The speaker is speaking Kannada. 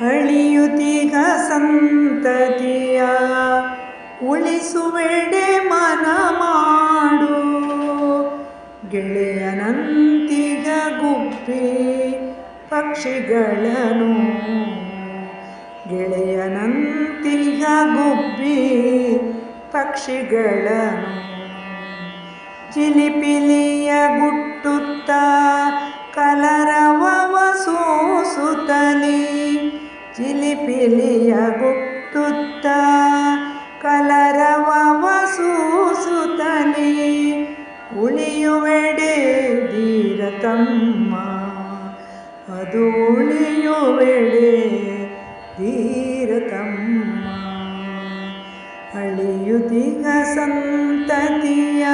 ಅಳಿಯುತ್ತೀಗ ಸಂತತಿಯ ಉಳಿಸುವೆಡೆ ಮನ ಮಾಡು. ಗೆಳೆಯನಂತಿಗ ಗುಬ್ಬಿ ಪಕ್ಷಿಗಳನ್ನು ಗೆಳೆಯನಂತಿಗ ಗುಬ್ಬಿ ಪಕ್ಷಿಗಳನ್ನು ಚಿಲಿಪಿಲಿಯ ಗುಟ್ಟುತ್ತ ಕಲರವವ ಸೂಸುತ್ತಲಿ ಚಿಲಿಪಿಲಿಯ ಗುಟ್ಟುತ್ತ ಕಲರವ ಸೂಸುತ್ತಲಿ ಉಳಿಯುವೆಡೆ ಧೀರತಮ್ಮ. ಅದು ಉಳಿಯುವೆಡೆ ಧೀರತಮ್ಮ. ಅಳಿಯುದಿಗ ಸಂತತಿಯ